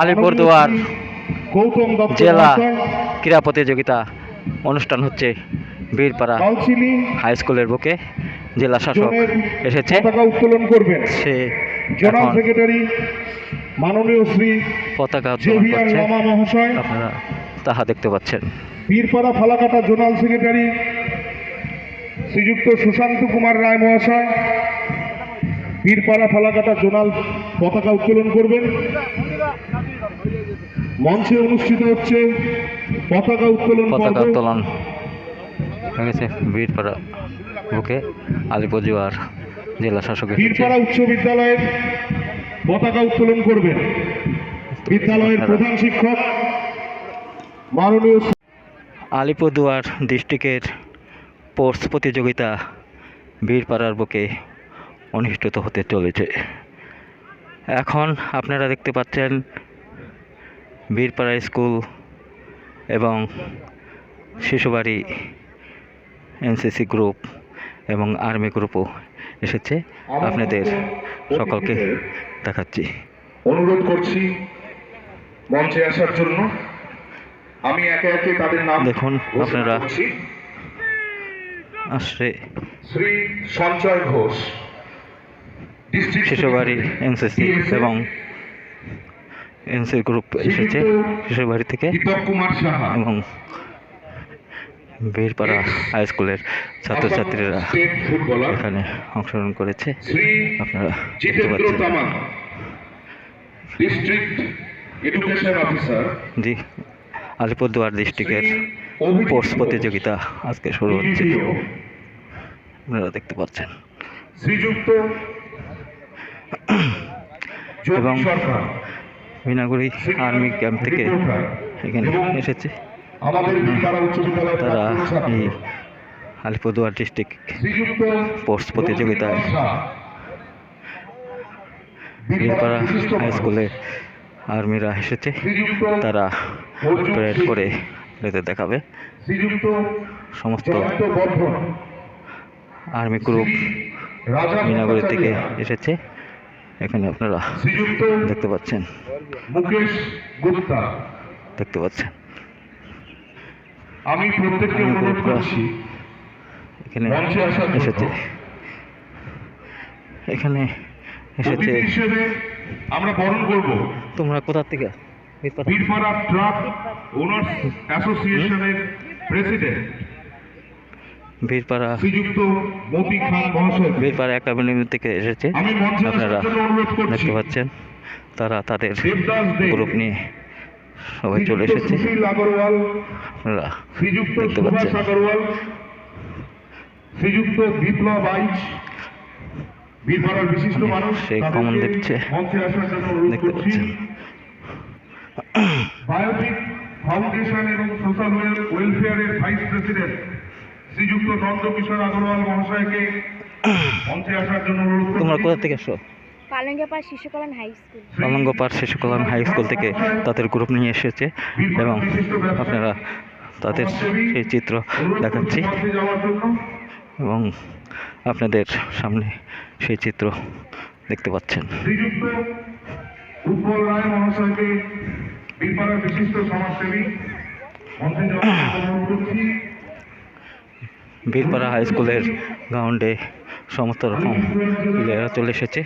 আলিপুরদুয়ার জেলা ক্রীড়া প্রতিযোগিতা অনুষ্ঠান হচ্ছে বীরপাড়া হাই স্কুলের বুকে জেলা শাসক এসেছে। উত্তোলন করবেন। সে জোনাল সেক্রেটারি মাননীয় শ্রী পতাকা উত্তোলন মহাশয়। আপনারা তাহা দেখতে পাচ্ছেন। বীরপাড়া ফালাকাটা জোনাল সেক্রেটারি শ্রীযুক্ত সুশান্ত কুমার রায় মহাশয়। বীরপাড়া ফালাকাটা জোনাল পতাকা উত্তোলন করবেন। মঞ্চে অনুষ্ঠিত হচ্ছে পতাকা উত্তোলন পতাকা উত্তোলন হয়ে গেছে বীরপাড়া বুকে আলিপুরদুয়ার জেলা শাসক বীরপাড়া উচ্চ বিদ্যালয়ের পতাকা উত্তোলন করবেন। বিদ্যালয়ের প্রধান শিক্ষক মাননীয় আলিপুরদুয়ার ডিস্ট্রিক্টের স্পোর্টস প্রতিযোগিতা বীরপাড়ার বুকে অনুষ্ঠিত হতে চলেছে। এখন আপনারা দেখতে পাচ্ছেন বীরপাড়া স্কুল এবং শিশুবাড়ি এনসিসি গ্রুপ এবং আর্মি গ্রুপও এসেছে। আপনাদের সকলকে দেখাচ্ছি। অনুরোধ করছি মঞ্চে আসার জন্য। আমি একে একে তাদের নাম দেখুন আপনারা। আসছে শ্রী সঞ্চয় ঘোষ শিশুবাড়ি এনসিসি এবং এনসি গ্রুপ এসেছে শিশুবাড়ি থেকে কুমার সাহা। এবং বীরপাড়া হাই স্কুলের ছাত্রছাত্রীরা এখানে অংশগ্রহণ করেছে। আপনারা দেখতে পাচ্ছেন। Tamang district education officer ji Alipurduar ডিস্ট্রিক্টের স্পোর্টস প্রতিযোগিতা আজকে শুরু হচ্ছে। আপনারা দেখতে পাচ্ছেন। শ্রীযুক্ত এবং সরকার। মিনাগুড়ি আর্মি ক্যাম্প থেকে এখানে এসেছে। তারা এই আলিপুরদুয়ার ডিস্ট্রিক্ট স্পোর্টস প্রতিযোগিতায় বীরপাড়া হাই স্কুলে আর্মিরা এসেছে। তারা প্যারেড করে এদের দেখাবে। সমস্ত আর্মি গ্রুপ মিনাগরি থেকে এসেছে। এখানে আপনারা দেখতে পাচ্ছেন। মুকেশ গুপ্তা। দেখতে পাচ্ছেন। আমি প্রত্যেককে অনুরোধ করছি। এখানে। এসেছে। এখানে এসেছে। আমরা বরণ করব। তোমরা কোথা থেকে? বীরপাড়া ট্রাক ওনার্স অ্যাসোসিয়েশনের প্রেসিডেন্ট। বীরপাড়া বীরপাড়া একাডেমি থেকে এসেছে। আপনারা দেখতে পাচ্ছেন তারা তাদের গ্রুপ নিয়ে সবাই চলে এসেছে। আপনারা শ্রীযুক্ত দেখতে পাচ্ছেন। শ্রীযুক্ত বিপ্লব আইচ। বীরপাড়ার বিশিষ্ট মানুষ। সেই কমন অনুরোধ দেখতে পাচ্ছেন। বায়োটিক ফাউন্ডেশন এবং সোশ্যাল ওয়েলফেয়ারের ভাইস প্রেসিডেন্ট শ্রীযুক্ত নন্দকিশোর আগরওয়াল মহাশয়কে মঞ্চে আসার জন্য অনুরোধ তোমরা কোথা থেকে এসো? পালঙ্গাপাড় শিশু কল্যাণ হাই স্কুল। কলঙ্গপাড় শিশু কল্যাণ হাই স্কুল থেকে তাদের গ্রুপ নিয়ে এসেছে এবং আপনারা তাদের সেই চিত্র দেখাচ্ছি এবং আপনাদের সামনে সেই চিত্র দেখতে পাচ্ছেন। শ্রীযুক্ত উৎপল রায় মহাশয়কে বিশিষ্ট সমাজসেবী মঞ্চে অনুরোধ করছি। বীরপাড়া হাই স্কুলের গ্রাউন্ডে সমস্ত রকম প্লেয়াররা চলে এসেছে।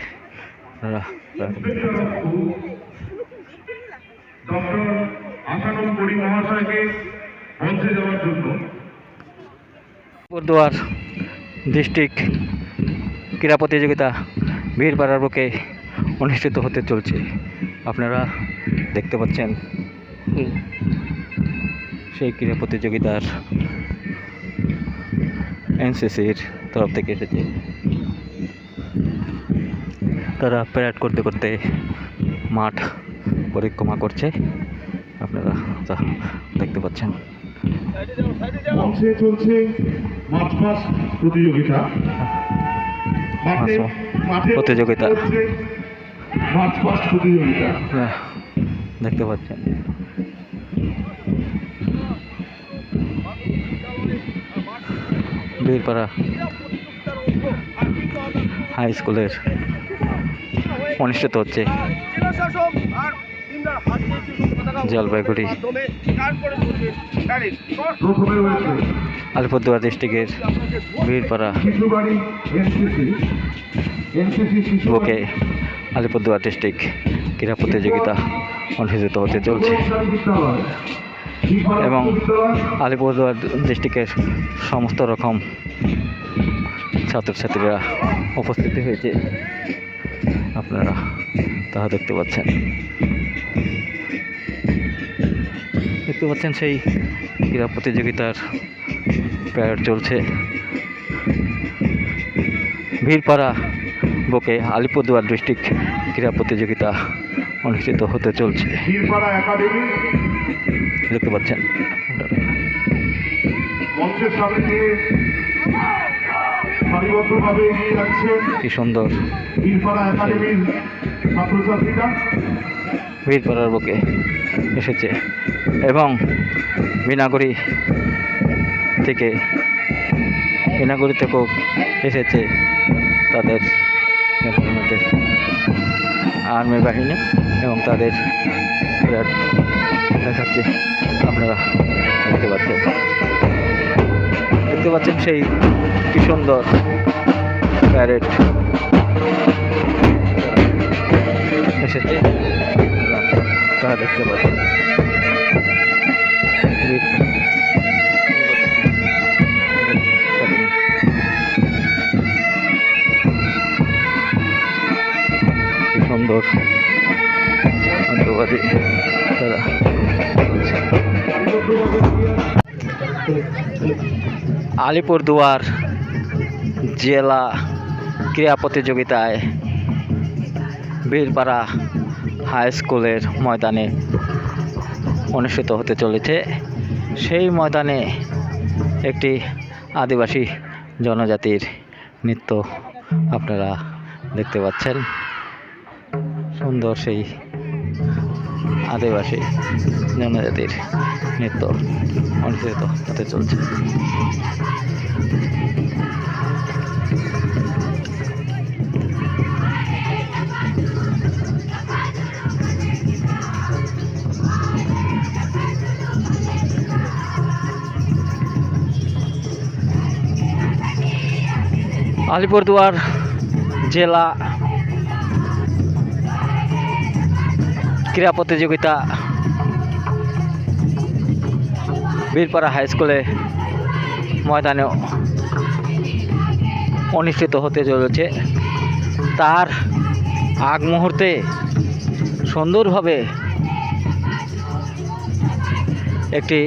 বর্দুয়ার ডিস্ট্রিক্ট ক্রীড়া প্রতিযোগিতা বীরপাড়ার বুকে অনুষ্ঠিত হতে চলছে। আপনারা দেখতে পাচ্ছেন সেই ক্রীড়া প্রতিযোগিতার এনসিসির তরফ থেকে এসেছে। তারা প্যারেড করতে করতে মাঠ পরিক্রমা করছে। আপনারা তা দেখতে পাচ্ছেন। চলছে প্রতিযোগিতা। মার্চ প্রতিযোগিতা। দেখতে পাচ্ছেন। বীরপাড়া হাই স্কুলের অনুষ্ঠিত হচ্ছে। জলপাইগুড়ি। আলিপুরদুয়ার ডিস্ট্রিক্টের বীরপাড়া বুকে আলিপুরদুয়ার ডিস্ট্রিক্ট ক্রীড়া প্রতিযোগিতা অনুষ্ঠিত হতে চলছে। এবং আলিপুরদুয়ার ডিস্ট্রিক্টের সমস্ত রকম ছাত্রছাত্রীরা উপস্থিতি হয়েছে। আপনারা তাহা দেখতে পাচ্ছেন। দেখতে পাচ্ছেন সেই ক্রীড়া প্রতিযোগিতার প্যারেড চলছে। ভিড়পাড়া বুকে আলিপুরদুয়ার ডিস্ট্রিক্ট ক্রীড়া প্রতিযোগিতা অনুষ্ঠিত হতে চলছে। দেখতে পাচ্ছেন। কি সুন্দর। বীরপাড়া একাডেমির ছাত্রছাত্রীরা। ভিড়পাড়ার বুকে এসেছে এবং বিনাগরি থেকে বিনাগরি থেকেও এসেছে তাদের আর্মি বাহিনী এবং তাদের দেখাচ্ছে। আপনারা দেখতে পাচ্ছেন। দেখতে পাচ্ছেন সেই কি সুন্দর প্যারেড এসেছে। তারা দেখতে পাচ্ছেন। আলিপুরদুয়ার জেলা ক্রীড়া প্রতিযোগিতায় বীরপাড়া হাই স্কুলের ময়দানে অনুষ্ঠিত হতে চলেছে। সেই ময়দানে একটি আদিবাসী জনজাতির নৃত্য আপনারা দেখতে পাচ্ছেন। সুন্দর সেই আদিবাসী জনজাতির নৃত্য অনুষ্ঠিত হতে চলছে। আলিপুরদুয়ার জেলা ক্রীড়া প্রতিযোগিতা বীরপাড়া হাই স্কুলে ময়দানে অনুষ্ঠিত হতে চলেছে। তার আগ মুহূর্তে সুন্দরভাবে একটি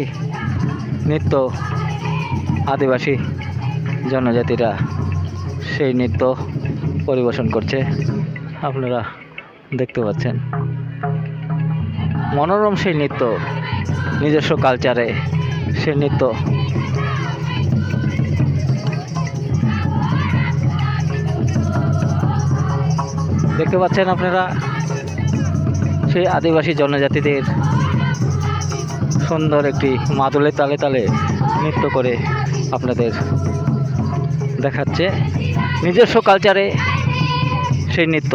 নৃত্য আদিবাসী জনজাতিরা সেই নৃত্য পরিবেশন করছে। আপনারা দেখতে পাচ্ছেন। মনোরম সেই নৃত্য, নিজস্ব কালচারে সেই নৃত্য। দেখতে পাচ্ছেন আপনারা সেই আদিবাসী জনজাতিদের সুন্দর একটি মাদুলে তালে তালে নৃত্য করে আপনাদের দেখাচ্ছে। নিজস্ব কালচারে সেই নৃত্য।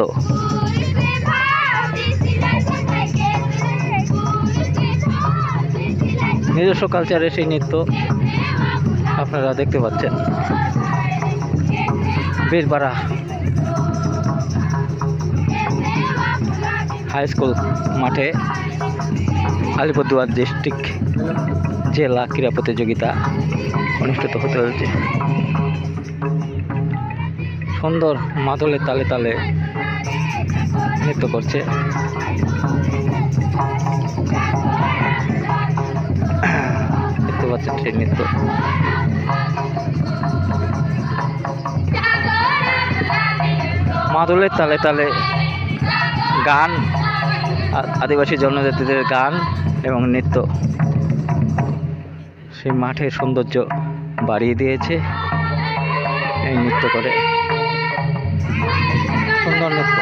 নিজস্ব কালচারে সেই নৃত্য আপনারা দেখতে পাচ্ছেন। বীরপাড়া হাই স্কুল মাঠে আলিপুরদুয়ার ডিস্ট্রিক্ট জেলা ক্রীড়া প্রতিযোগিতা অনুষ্ঠিত হতে চলেছে। সুন্দর মাদলের তালে তালে নৃত্য করছে। পাচ্ছেন সেই নৃত্য। মাদলের তালে তালে গান আদিবাসী জনজাতিদের গান এবং নৃত্য। সেই মাঠের সৌন্দর্য বাড়িয়ে দিয়েছে এই নৃত্য করে। সুন্দর নৃত্য।